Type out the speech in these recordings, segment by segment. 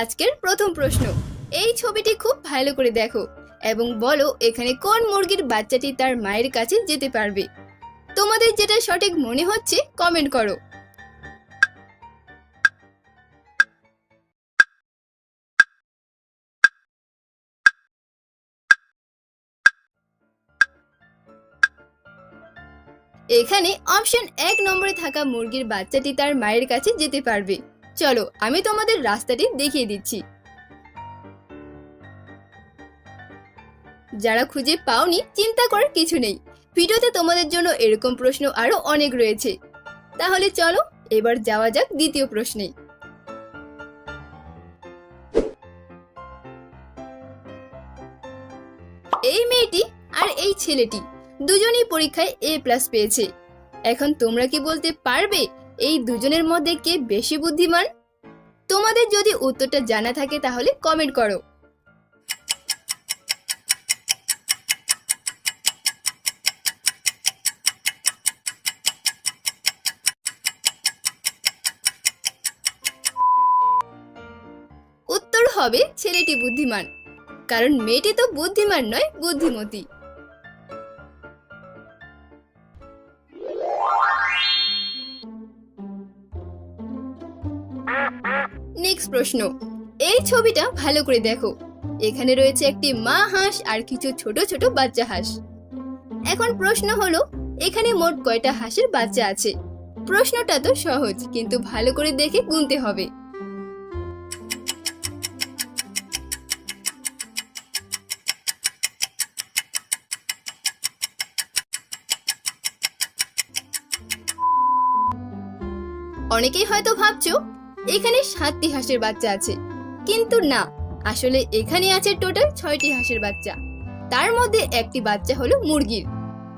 আজকের প্রথম প্রশ্ন। এই ছবিটি খুব ভালো করে দেখো এবং বলো এখানে কোন মুরগির বাচ্চাটি তার মায়ের কাছে যেতে পারবে। তোমাদের যেটা সঠিক মনে হচ্ছে কমেন্ট করো। এখানে অপশন এক নম্বরে থাকা মুরগির বাচ্চাটি তার মায়ের কাছে যেতে পারবে। চলো, আমি তোমাদের রাস্তাটি দেখিয়ে দিচ্ছি। যারা খুঁজে পাওনি, চিন্তা করার কিছু নেই। ভিডিওতে তোমাদের জন্য এরকম প্রশ্ন আরও অনেক রয়েছে। তাহলে চলো, এবার যাওয়া যাক দ্বিতীয় প্রশ্নে। এই মেয়েটি আর এই ছেলেটি দুজনেই পরীক্ষায় এ প্লাস পেয়েছে। এখন তোমরা কি বলতে পারবে এই দুজনের মধ্যে কে বেশি বুদ্ধিমান? তোমাদের যদি উত্তরটা জানা থাকে তাহলে কমেন্ট করো। উত্তর হবে ছেলেটি বুদ্ধিমান, কারণ মেয়েটি তো বুদ্ধিমান নয়, বুদ্ধিমতী। নেক্সট প্রশ্ন। এই ছবিটা ভালো করে দেখো। এখানে রয়েছে একটি মা হাঁস আর কিছু ছোট ছোট বাচ্চা হাঁস। এখন প্রশ্ন হলো, এখানে মোট কয়টা হাঁসের বাচ্চা আছে? প্রশ্নটা তো সহজ, কিন্তু ভালো করে দেখে গুনতে হবে। অনেকেই হয়তো ভাবছ এখানে সাতটি হাঁসের বাচ্চা আছে। কিন্তু না, আসলে এখানে আছে টোটাল ছয়টি হাঁসের বাচ্চা। তার মধ্যে একটি বাচ্চা হলো মুরগির।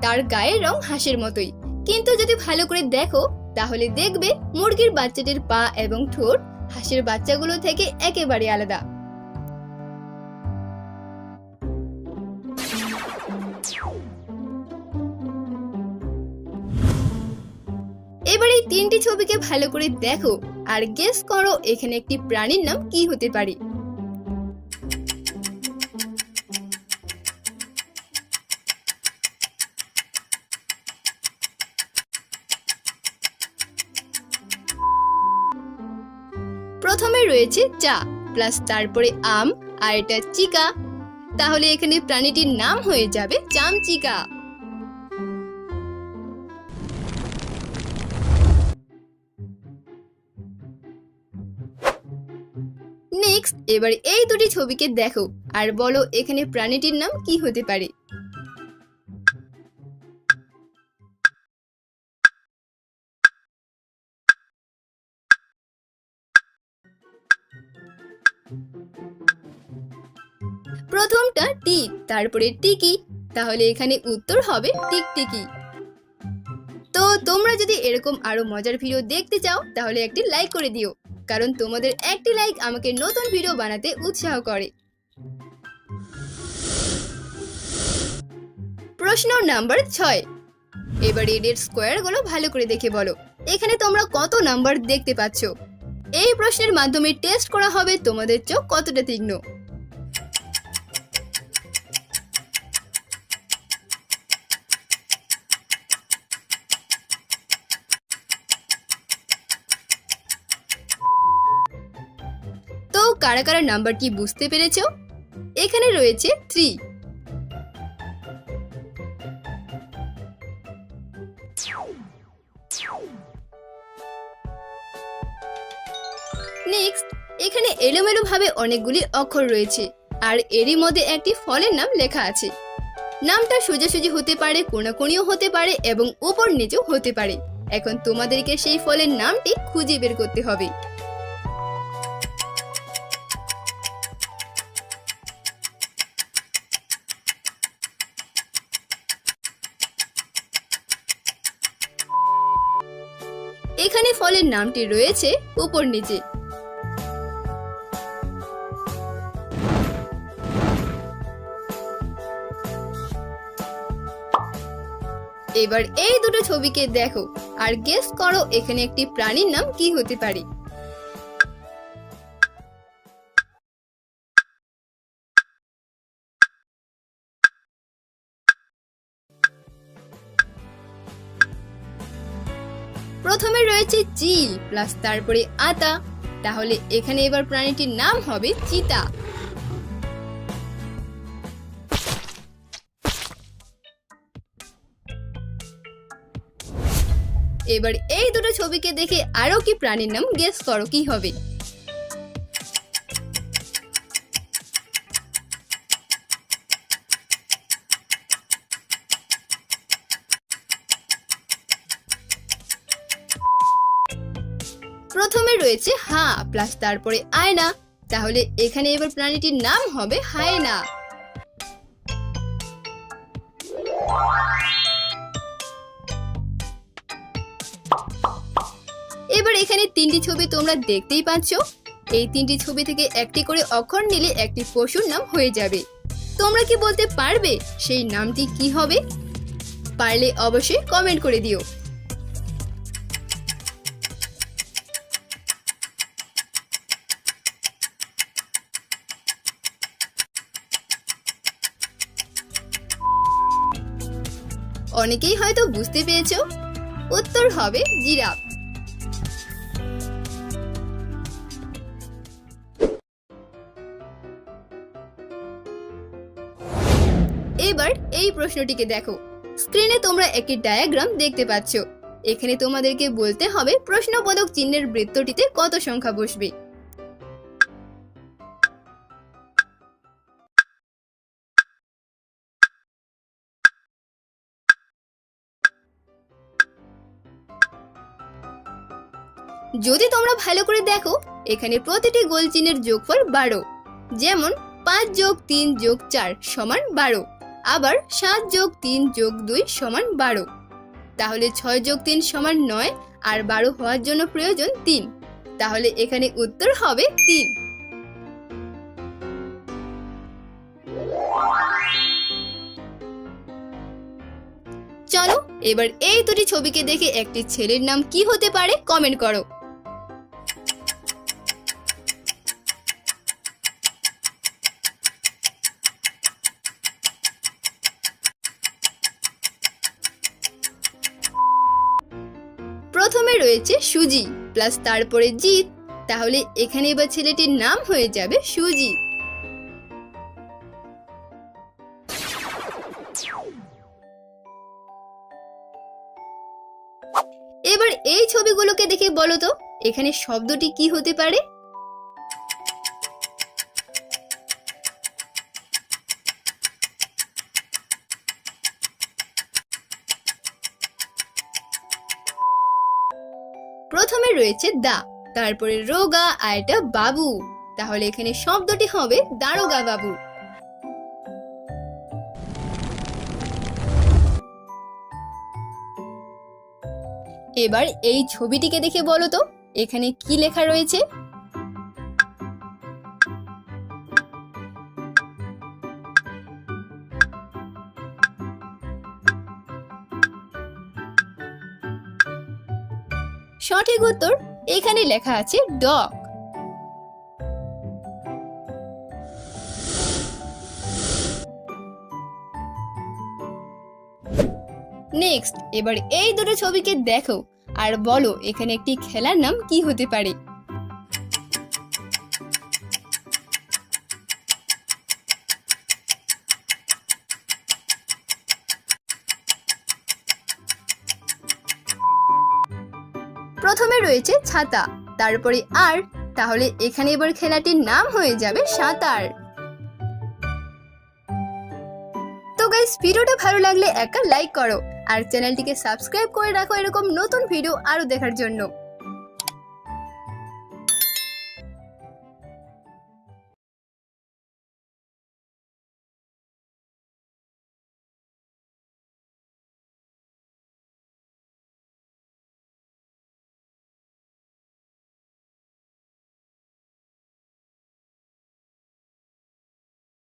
তার গায়ের রং হাঁসের মতোই। কিন্তু যদি ভালো করে দেখো, তাহলে দেখবে মুরগির বাচ্চাটির পা এবং ঠোঁট হাঁসের বাচ্চাগুলো থেকে একেবারে আলাদা। তিনটি ছবিকে ভালো করে দেখো আর গেস করো এখানে একটি প্রাণীর নাম কি হতে পারে। প্রথমে রয়েছে চা প্লাস তারপরে আম, আর এটা চিকা। তাহলে এখানে প্রাণীটির নাম হয়ে যাবে চামচিকা। নেক্সট এবার এই দুটি ছবিকে দেখো, আর বলো এখানে প্রাণীটির নাম কি হতে পারে? প্রথমটা টিক তারপরে টিকি তাহলে এখানে উত্তর হবে টিকটিকি। তো তোমরা যদি এরকম আরও মজার ভিডিও দেখতে চাও, তাহলে একটি লাইক করে দিও। কারণ তোমাদের একটি লাইক আমাকে নতুন ভিডিও বানাতে উৎসাহ করে। প্রশ্ন নাম্বার ছয়। এবার এডের স্কোয়ারগুলো ভালো করে দেখে বলো। এখানে তোমরা কত নাম্বার দেখতে পাচ্ছ? এই প্রশ্নের মাধ্যমে টেস্ট করা হবে তোমাদের চোখ কতটা তীক্ষ্ণ। কারা কারা নাম্বারটি বুঝতে পেরেছ? এখানে রয়েছে থ্রি নেক্সট এখানে এলোমেলো ভাবে অনেকগুলি অক্ষর রয়েছে, আর এরই মধ্যে একটি ফলের নাম লেখা আছে। নামটা সোজাসুজি হতে পারে, কোনাকুনিও হতে পারে, এবং উপর নিচেও হতে পারে। এখন তোমাদেরকে সেই ফলের নামটি খুঁজে বের করতে হবে। এখানে ফলের নামটি রয়েছে উপর নিচে। এবার এই দুটো ছবিকে দেখো, আর গেস করো এখানে একটি প্রাণীর নাম কি হতে পারে। প্রথমে রয়েছে চিল প্লাস তারপরে আতা। তাহলে এখানে এবার প্রাণীটির নাম হবে চিতা। এবার এই দুটো ছবিকে দেখে আরও কি প্রাণীর নাম গেস করো, কি হবে? প্রথমে রয়েছে হা প্লাস তারপরে আয়না। তাহলে এখানে এবার প্রাণীটির নাম হবে হায়না। এবার এখানে তিনটি ছবি তোমরা দেখতেই পাচ্ছ। এই তিনটি ছবি থেকে একটি করে অক্ষর নিলে একটি পশুর নাম হয়ে যাবে। তোমরা কি বলতে পারবে সেই নামটি কি হবে? পারলে অবশ্যই কমেন্ট করে দিও। অনেকেই হয়তো বুঝতে পেরেছ, উত্তর হবে জিরাফ। এবার এই প্রশ্নটিকে দেখো। স্ক্রিনে তোমরা একটি ডায়াগ্রাম দেখতে পাচ্ছ। এখানে তোমাদেরকে বলতে হবে প্রশ্নবোধক চিহ্নের বৃত্তটিতে কত সংখ্যা বসবে। যদি তোমরা ভালো করে দেখো, এখানে প্রতিটি গোল চিহ্নের যোগফল বারো। যেমন পাঁচ যোগ তিন যোগ চার সমান বারো। আবার সাত যোগ তিন যোগ দুই সমান বারো। তাহলে ছয় যোগ তিন সমান নয়, আর বারো হওয়ার জন্য প্রয়োজন তিন। তাহলে এখানে উত্তর হবে তিন। চলো, এবার এই দুটি ছবিকে দেখে একটি ছেলের নাম কি হতে পারে কমেন্ট করো। প্রথমে রয়েছে সুজি প্লাস তারপরে জিৎ। তাহলে এখানে এবার ছেলেটির নাম হয়ে যাবে সুজি। এবার এই ছবিগুলোকে দেখে বলো তো, এখানে শব্দটি কি হতে পারে? প্রথমে রয়েছে দা, তারপরে রোগা আর এটা বাবু। তাহলে এখানে শব্দটি হবে দারোগা বাবু। এবার এই ছবিটিকে দেখে বলো তো, এখানে কি লেখা রয়েছে? সঠিক উত্তর এখানে লেখা আছে ডগ। নেক্সট, এবার এই দুটো ছবিকে দেখো আর বলো এখানে একটি খেলার নাম কি হতে পারে? প্রথমে রয়েছে ছাতা, তারপরে আর, তাহলে এখানে এবার খেলাটির নাম হয়ে যাবে সাঁতার। তো গাইস ভিডিওটা ভালো লাগলে একটা লাইক করো, আর চ্যানেলটিকে সাবস্ক্রাইব করে রাখো এরকম নতুন ভিডিও আরও দেখার জন্য।